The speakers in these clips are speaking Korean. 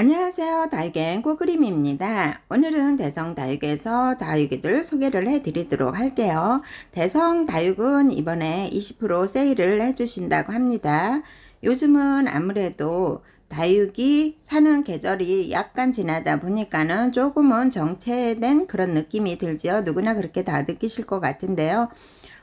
안녕하세요. 다육의 꼬그림입니다. 오늘은 대성 다육에서 다육이들 소개를 해 드리도록 할게요. 대성 다육은 이번에 20% 세일을 해주신다고 합니다. 요즘은 아무래도 다육이 사는 계절이 약간 지나다 보니까는 조금은 정체된 그런 느낌이 들지요. 누구나 그렇게 다 느끼실 것 같은데요.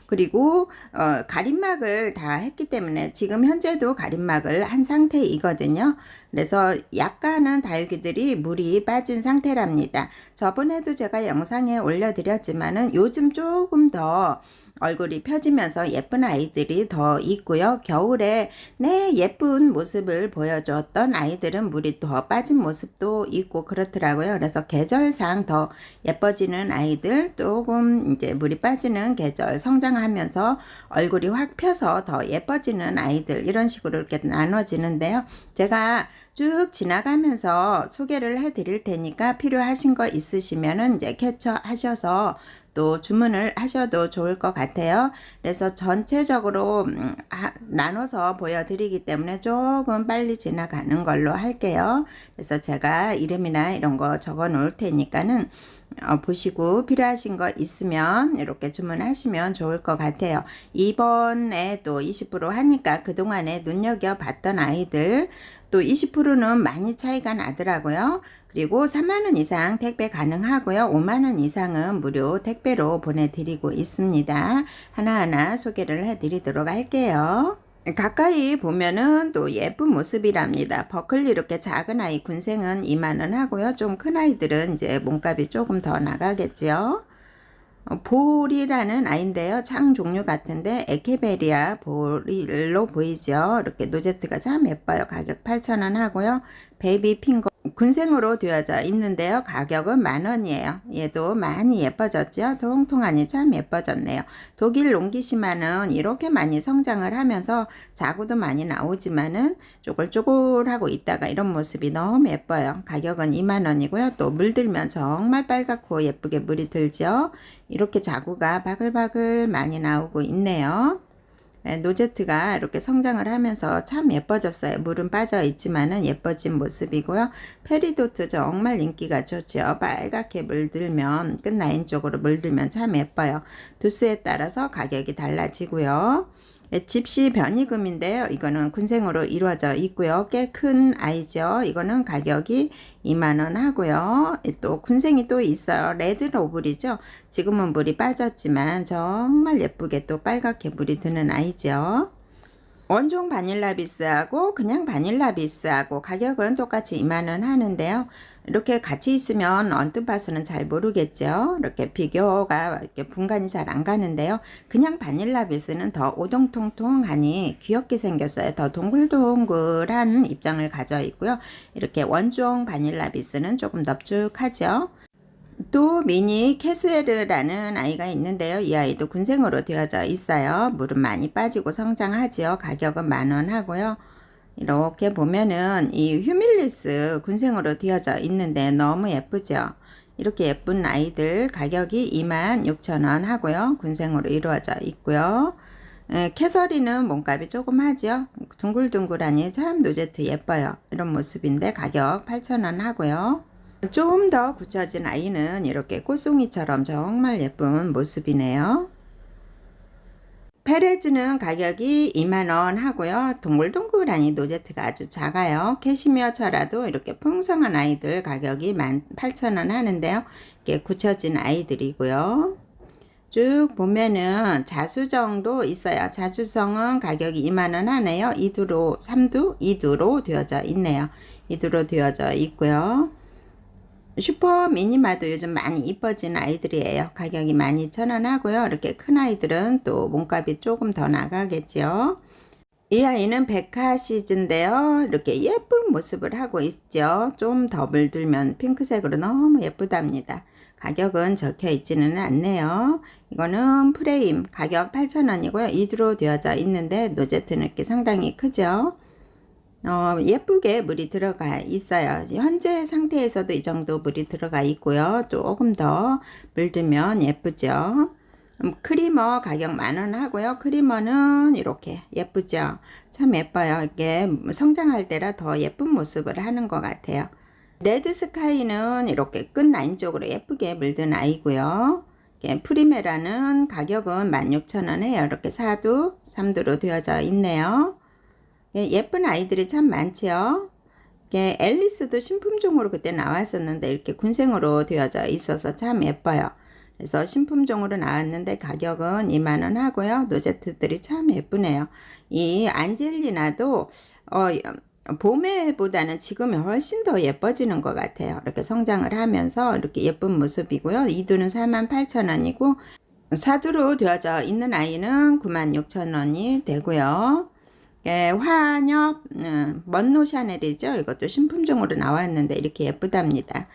그리고 어, 가림막을 다 했기 때문에 지금 현재도 가림막을 한 상태이거든요. 그래서 약간은 다육이들이 물이 빠진 상태랍니다. 저번에도 제가 영상에 올려드렸지만은 요즘 조금 더 얼굴이 펴지면서 예쁜 아이들이 더 있고요. 겨울에 네 예쁜 모습을 보여줬던 아이들은 물이 더 빠진 모습도 있고 그렇더라고요. 그래서 계절상 더 예뻐지는 아이들 조금 이제 물이 빠지는 계절 성장하면서 얼굴이 확 펴서 더 예뻐지는 아이들 이런 식으로 이렇게 나눠지는데요. 제가 쭉 지나가면서 소개를 해 드릴 테니까 필요하신 거 있으시면은 이제 캡처하셔서 또 주문을 하셔도 좋을 것 같아요. 그래서 전체적으로 음, 하, 나눠서 보여드리기 때문에 조금 빨리 지나가는 걸로 할게요. 그래서 제가 이름이나 이런 거 적어 놓을 테니까는 어, 보시고 필요하신 거 있으면 이렇게 주문하시면 좋을 것 같아요. 이번에 또 20% 하니까 그동안에 눈여겨봤던 아이들 또 20%는 많이 차이가 나더라고요. 그리고 3만원 이상 택배 가능하고요. 5만원 이상은 무료 택배로 보내드리고 있습니다. 하나하나 소개를 해드리도록 할게요. 가까이 보면은 또 예쁜 모습이랍니다. 버클리 이렇게 작은 아이 군생은 2만원 하고요. 좀 큰 아이들은 이제 몸값이 조금 더 나가겠죠. 어, 볼이라는 아이인데요. 창 종류 같은데 에케베리아 볼로 보이죠. 이렇게 노제트가 참 예뻐요. 가격 8,000원 하고요. 베이비 핑거 군생으로 되어져 있는데요. 가격은 만원이에요. 얘도 많이 예뻐졌죠. 통통하니 참 예뻐졌네요. 독일 롱기시마는 이렇게 많이 성장을 하면서 자구도 많이 나오지만은 쪼글쪼글하고 있다가 이런 모습이 너무 예뻐요. 가격은 2만원이고요. 또 물들면 정말 빨갛고 예쁘게 물이 들죠. 이렇게 자구가 바글바글 많이 나오고 있네요. 네, 노제트가 이렇게 성장을 하면서 참 예뻐졌어요. 물은 빠져 있지만은 예뻐진 모습이고요. 페리도트 정말 인기가 좋죠. 빨갛게 물들면 끝 라인 쪽으로 물들면 참 예뻐요. 두수에 따라서 가격이 달라지고요. 네, 집시 변이금인데요. 이거는 군생으로 이루어져 있고요. 꽤 큰 아이죠. 이거는 가격이 2만원 하고요. 또 군생이 또 있어요. 레드 로블이죠. 지금은 물이 빠졌지만 정말 예쁘게 또 빨갛게 물이 드는 아이죠. 원종 바닐라 비스하고 그냥 바닐라 비스하고 가격은 똑같이 2만원 하는데요. 이렇게 같이 있으면 언뜻 봐서는 잘 모르겠죠. 이렇게 비교가 이렇게 분간이 잘 안 가는데요. 그냥 바닐라 비스는 더 오동통통하니 귀엽게 생겼어요. 더 동글동글한 입장을 가져 있고요. 이렇게 원종 바닐라 비스는 조금 넙죽하죠. 또 미니 캐스르라는 아이가 있는데요. 이 아이도 군생으로 되어져 있어요. 물은 많이 빠지고 성장하지요. 가격은 만원 하고요. 이렇게 보면은 이 휴밀리스 군생으로 되어져 있는데 너무 예쁘죠. 이렇게 예쁜 아이들 가격이 26,000원 하고요. 군생으로 이루어져 있고요. 에, 캐서리는 몸값이 조금 하죠. 둥글둥글하니 참 노제트 예뻐요. 이런 모습인데 가격 8,000원 하고요. 좀 더 굳혀진 아이는 이렇게 꽃송이처럼 정말 예쁜 모습이네요. 페레즈는 가격이 2만원 하고요. 동글동글하니 노제트가 아주 작아요. 캐시미어처라도 이렇게 풍성한 아이들 가격이 18,000원 하는데요. 이게 굳혀진 아이들이고요. 쭉 보면은 자수정도 있어요. 자수정은 가격이 2만원 하네요. 2두로, 3두, 2두로 되어져 있네요. 2두로 되어져 있고요. 슈퍼 미니마도 요즘 많이 이뻐진 아이들이에요. 가격이 12,000원 하고요. 이렇게 큰 아이들은 또 몸값이 조금 더 나가겠죠. 이 아이는 백화시즈인데요. 이렇게 예쁜 모습을 하고 있죠. 좀 더 물들면 핑크색으로 너무 예쁘답니다. 가격은 적혀 있지는 않네요. 이거는 프레임 가격 8,000원이고요. 이드로 되어져 있는데 노제트는 이렇게 상당히 크죠. 어, 예쁘게 물이 들어가 있어요. 현재 상태에서도 이 정도 물이 들어가 있고요. 조금 더 물들면 예쁘죠. 음, 크리머 가격 만원 하고요. 크리머는 이렇게 예쁘죠. 참 예뻐요. 이게 성장할 때라 더 예쁜 모습을 하는 것 같아요. 레드 스카이는 이렇게 끝 라인 쪽으로 예쁘게 물든 아이고요. 프리메라는 가격은 16,000원에 이렇게 4두, 3두로 되어져 있네요. 예, 예쁜 아이들이 참 많지요. 이게 앨리스도 신품종으로 그때 나왔었는데 이렇게 군생으로 되어져 있어서 참 예뻐요. 그래서 신품종으로 나왔는데 가격은 2만원 하고요. 노제트들이 참 예쁘네요. 이 안젤리나도 어, 봄에보다는 지금이 훨씬 더 예뻐지는 것 같아요. 이렇게 성장을 하면서 이렇게 예쁜 모습이고요. 이두는 48,000원이고 사두로 되어져 있는 아이는 96,000원이 되고요. 예, 환엽 음, 먼노 샤넬이죠. 이것도 신품종으로 나왔는데 이렇게 예쁘답니다.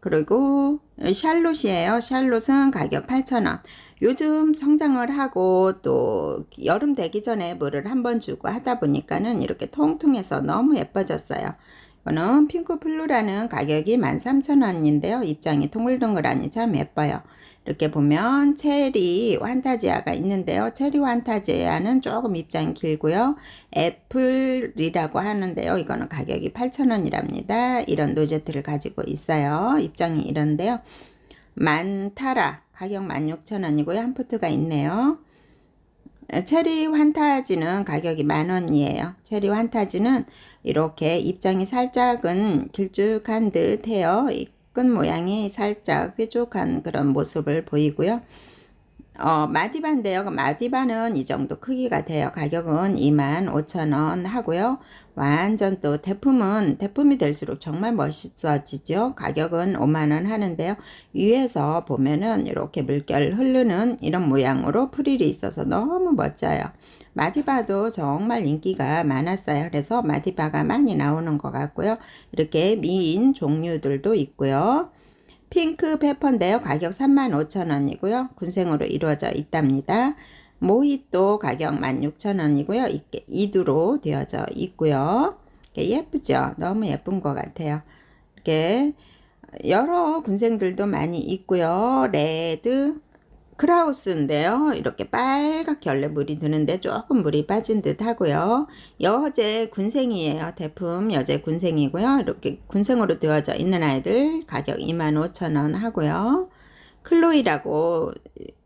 그리고 샬롯이에요. 샬롯은 가격 8,000원. 요즘 성장을 하고 또 여름 되기 전에 물을 한 번 주고 하다 보니까는 이렇게 통통해서 너무 예뻐졌어요. 이거는 핑크 플루라는 가격이 13,000원인데요. 입장이 동글동글하니 참 예뻐요. 이렇게 보면 체리 환타지아가 있는데요. 체리 환타지아는 조금 입장이 길고요. 애플이라고 하는데요. 이거는 가격이 8,000원이랍니다. 이런 노제트를 가지고 있어요. 입장이 이런데요. 만타라 가격 16,000원이고요. 한 포트가 있네요. 체리 환타지는 가격이 만 원이에요. 체리 환타지는 이렇게 입장이 살짝은 길쭉한 듯 해요. 이끝 모양이 살짝 뾰족한 그런 모습을 보이고요. 어, 마디바인데요. 그 마디바는 이 정도 크기가 돼요. 가격은 25,000원 하고요. 완전 또 대품은 대품이 될수록 정말 멋있어지죠. 가격은 5만원 하는데요. 위에서 보면은 이렇게 물결 흐르는 이런 모양으로 프릴이 있어서 너무 멋져요. 마디바도 정말 인기가 많았어요. 그래서 마디바가 많이 나오는 것 같고요. 이렇게 미인 종류들도 있고요. 핑크 페퍼인데요. 가격 35,000원이고요. 군생으로 이루어져 있답니다. 모히또 가격 16,000원이고요. 이게 이두로 되어져 있고요. 예쁘죠? 너무 예쁜 것 같아요. 이렇게 여러 군생들도 많이 있고요. 레드, 크라우스인데요. 이렇게 빨갛게 원래 물이 드는데 조금 물이 빠진 듯 하고요. 여제 군생이에요. 대품 여제 군생이고요. 이렇게 군생으로 되어져 있는 아이들 가격 25,000원 하고요. 클로이라고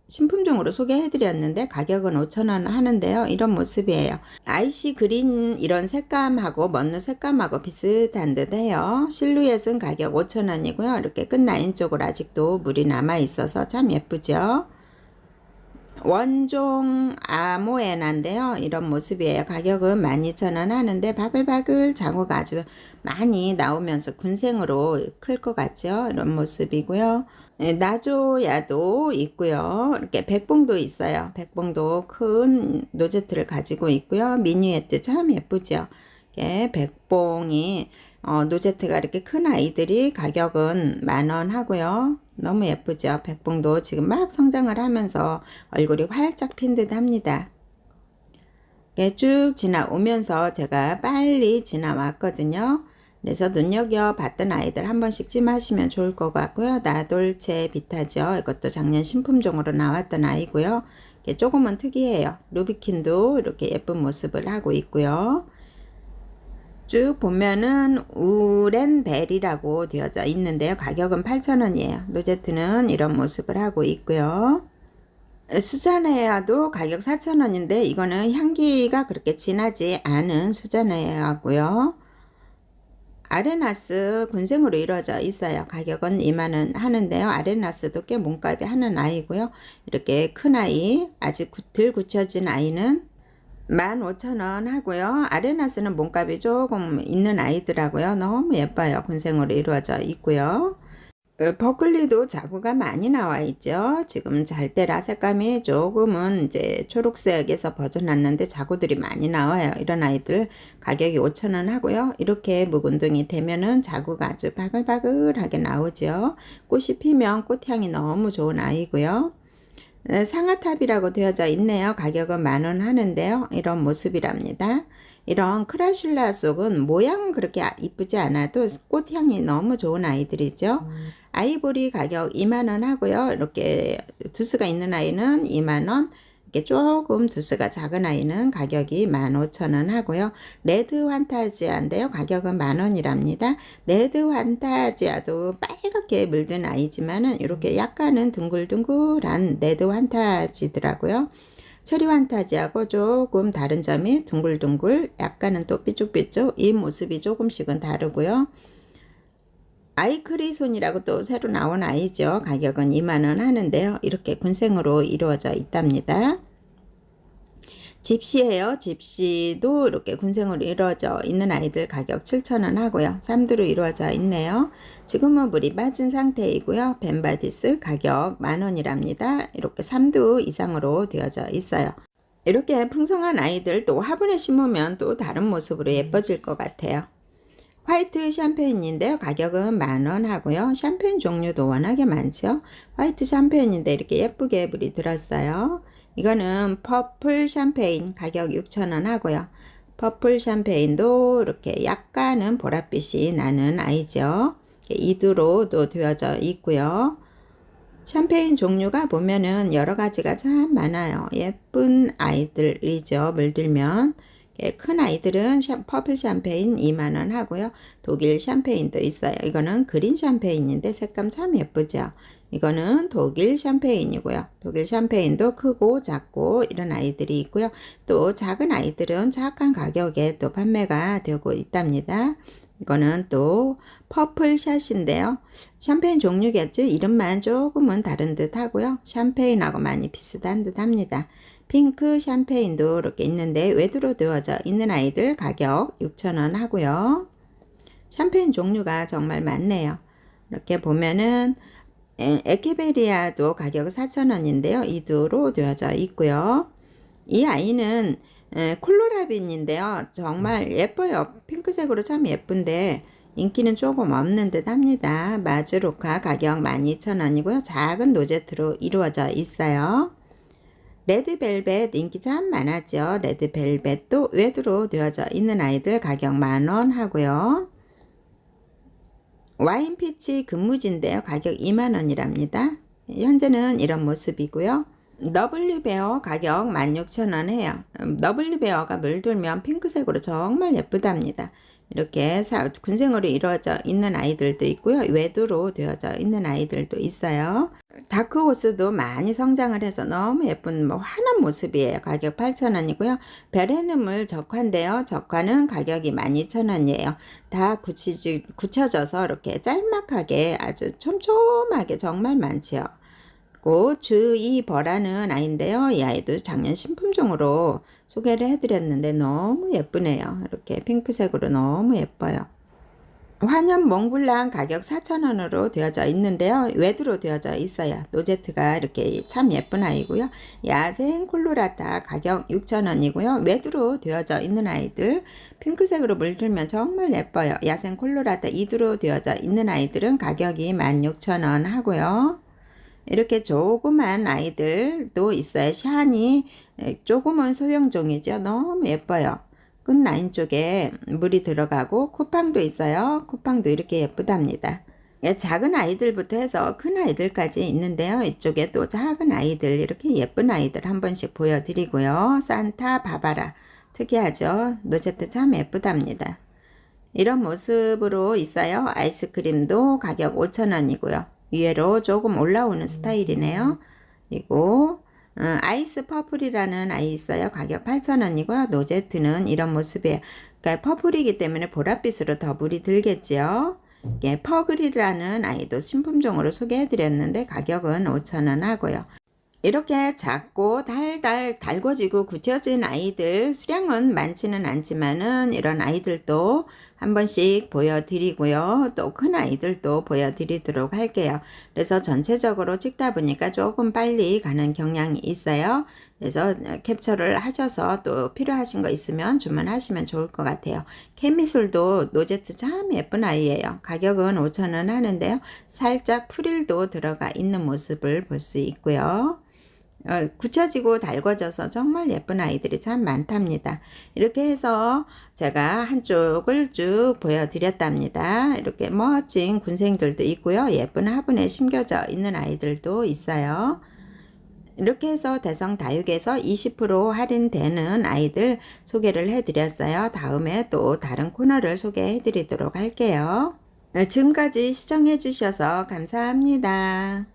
신품종으로 소개해드렸는데 가격은 5,000원 하는데요. 이런 모습이에요. 아이시 그린 이런 색감하고 먼느 색감하고 비슷한 듯 해요. 실루엣은 가격 5,000원이고요. 이렇게 끝 라인 쪽으로 아직도 물이 남아 있어서 참 예쁘죠. 원종 아모에나인데요. 이런 모습이에요. 가격은 12,000원 하는데 바글바글 자구가 아주 많이 나오면서 군생으로 클 것 같죠. 이런 모습이고요. 예, 나조야도 있고요. 이렇게 백봉도 있어요. 백봉도 큰 노제트를 가지고 있고요. 미니에트 참 예쁘죠. 백봉이 어, 노제트가 이렇게 큰 아이들이 가격은 만원 하고요. 너무 예쁘죠. 백봉도 지금 막 성장을 하면서 얼굴이 활짝 핀 듯 합니다. 이렇게 쭉 지나오면서 제가 빨리 지나왔거든요. 그래서 눈여겨 봤던 아이들 한 번씩 찜하시면 좋을 것 같고요. 나돌체 비타죠. 이것도 작년 신품종으로 나왔던 아이고요. 조금은 특이해요. 루비킨도 이렇게 예쁜 모습을 하고 있고요. 쭉 보면은 우렌벨이라고 되어져 있는데요. 가격은 8,000원이에요. 노제트는 이런 모습을 하고 있고요. 수자네아도 가격 4,000원인데 이거는 향기가 그렇게 진하지 않은 수자네아고요. 아레나스 군생으로 이루어져 있어요. 가격은 2만원 하는데요. 아레나스도 꽤 몸값이 하는 아이고요. 이렇게 큰 아이, 아직 덜 굳혀진 아이는 15,000원 하고요. 아레나스는 몸값이 조금 있는 아이더라고요. 너무 예뻐요. 군생으로 이루어져 있고요. 그 버클리도 자구가 많이 나와 있죠. 지금 잘 때라 색감이 조금은 이제 초록색에서 벗어났는데 자구들이 많이 나와요. 이런 아이들 가격이 5,000원 하고요. 이렇게 묵은둥이 되면은 자구가 아주 바글바글하게 나오죠. 꽃이 피면 꽃향이 너무 좋은 아이고요. 네, 상아탑이라고 되어져 있네요. 가격은 만원 하는데요. 이런 모습이랍니다. 이런 크라실라 속은 모양 그렇게 이쁘지 않아도 꽃향이 너무 좋은 아이들이죠. 아이보리 가격 2만원 하고요. 이렇게 두수가 있는 아이는 2만원, 이게 조금 두수가 작은 아이는 가격이 15,000원 하고요. 레드 환타지아인데요. 가격은 만원이랍니다. 레드 환타지아도 빨갛게 물든 아이지만은 이렇게 약간은 둥글둥글한 레드 환타지더라고요. 체리 환타지하고 조금 다른 점이 둥글둥글 약간은 또 삐쭉삐쭉 이 모습이 조금씩은 다르고요. 아이크리손이라고 또 새로 나온 아이죠. 가격은 2만원 하는데요. 이렇게 군생으로 이루어져 있답니다. 집시예요. 집시도 이렇게 군생으로 이루어져 있는 아이들 가격 7,000원 하고요. 쌈두로 이루어져 있네요. 지금은 물이 빠진 상태이고요. 벤바디스 가격 만원이랍니다. 이렇게 3두 이상으로 되어져 있어요. 이렇게 풍성한 아이들 또 화분에 심으면 또 다른 모습으로 예뻐질 것 같아요. 화이트 샴페인인데요. 가격은 만원 하고요. 샴페인 종류도 워낙에 많죠. 화이트 샴페인인데 이렇게 예쁘게 물이 들었어요. 이거는 퍼플 샴페인 가격 6,000원 하고요. 퍼플 샴페인도 이렇게 약간은 보랏빛이 나는 아이죠. 이두로도 되어져 있고요. 샴페인 종류가 보면은 여러 가지가 참 많아요. 예쁜 아이들이죠. 물들면. 큰 아이들은 샴, 퍼플 샴페인 2만원 하고요. 독일 샴페인도 있어요. 이거는 그린 샴페인인데 색감 참 예쁘죠. 이거는 독일 샴페인이고요. 독일 샴페인도 크고 작고 이런 아이들이 있고요. 또 작은 아이들은 착한 가격에 또 판매가 되고 있답니다. 이거는 또 퍼플 샷인데요. 샴페인 종류겠죠. 이름만 조금은 다른 듯 하고요. 샴페인하고 많이 비슷한 듯 합니다. 핑크 샴페인도 이렇게 있는데 외두로 되어져 있는 아이들 가격 6,000원 하고요. 샴페인 종류가 정말 많네요. 이렇게 보면은 에케베리아도 가격 4,000원인데요. 이두로 되어져 있고요. 이 아이는 콜로라빈인데요. 정말 예뻐요. 핑크색으로 참 예쁜데 인기는 조금 없는 듯 합니다. 마즈로카 가격 12,000원이고요. 작은 노제트로 이루어져 있어요. 레드벨벳 인기 참 많았죠. 레드벨벳도 외두로 되어져 있는 아이들 가격 만원 하고요. 와인 피치 금무지인데요. 가격 2만원이랍니다. 현재는 이런 모습이고요. 너블리베어 가격 16,000원 해요. 너블리베어가 물들면 핑크색으로 정말 예쁘답니다. 이렇게 군생으로 이루어져 있는 아이들도 있고요. 외두로 되어져 있는 아이들도 있어요. 다크호스도 많이 성장을 해서 너무 예쁜 뭐 환한 모습이에요. 가격 8,000원이고요. 베레눔을 적화인데요. 적화는 가격이 12,000원이에요. 다 굳히지, 굳혀져서 이렇게 짤막하게 아주 촘촘하게 정말 많지요. 고 주이 버라는 아이인데요. 이 아이도 작년 신품종으로 소개를 해드렸는데 너무 예쁘네요. 이렇게 핑크색으로 너무 예뻐요. 환연 몽블랑 가격 4,000원으로 되어져 있는데요. 외두로 되어져 있어요. 노제트가 이렇게 참 예쁜 아이고요. 야생 콜로라타 가격 6,000원이고요. 외두로 되어져 있는 아이들 핑크색으로 물들면 정말 예뻐요. 야생 콜로라타 이두로 되어져 있는 아이들은 가격이 16,000원 하고요. 이렇게 조그만 아이들도 있어요. 샤니 조금은 소형종이죠. 너무 예뻐요. 끝 라인 쪽에 물이 들어가고 쿠팡도 있어요. 쿠팡도 이렇게 예쁘답니다. 예, 작은 아이들부터 해서 큰 아이들까지 있는데요. 이쪽에 또 작은 아이들 이렇게 예쁜 아이들 한 번씩 보여드리고요. 산타 바바라 특이하죠. 노제트 참 예쁘답니다. 이런 모습으로 있어요. 아이스크림도 가격 5,000원이고요. 위로 조금 올라오는 스타일이네요. 그리고 어, 아이스 퍼플이라는 아이 있어요. 가격 8,000원이고요. 노제트는 이런 모습이에요. 그러니까 퍼플이기 때문에 보랏빛으로 더 물이 들겠지요. 예, 퍼글이라는 아이도 신품종으로 소개해드렸는데 가격은 5,000원 하고요. 이렇게 작고 달달 달궈지고 굳혀진 아이들 수량은 많지는 않지만은 이런 아이들도 한 번씩 보여드리고요. 또 큰 아이들도 보여드리도록 할게요. 그래서 전체적으로 찍다 보니까 조금 빨리 가는 경향이 있어요. 그래서 캡처를 하셔서 또 필요하신 거 있으면 주문하시면 좋을 것 같아요. 케미술도 노제트 참 예쁜 아이예요. 가격은 5,000원 하는데요. 살짝 프릴도 들어가 있는 모습을 볼 수 있고요. 어, 굳혀지고 달궈져서 정말 예쁜 아이들이 참 많답니다. 이렇게 해서 제가 한쪽을 쭉 보여드렸답니다. 이렇게 멋진 군생들도 있고요. 예쁜 화분에 심겨져 있는 아이들도 있어요. 이렇게 해서 대성 다육에서 20% 할인되는 아이들 소개를 해드렸어요. 다음에 또 다른 코너를 소개해드리도록 할게요. 네, 지금까지 시청해주셔서 감사합니다.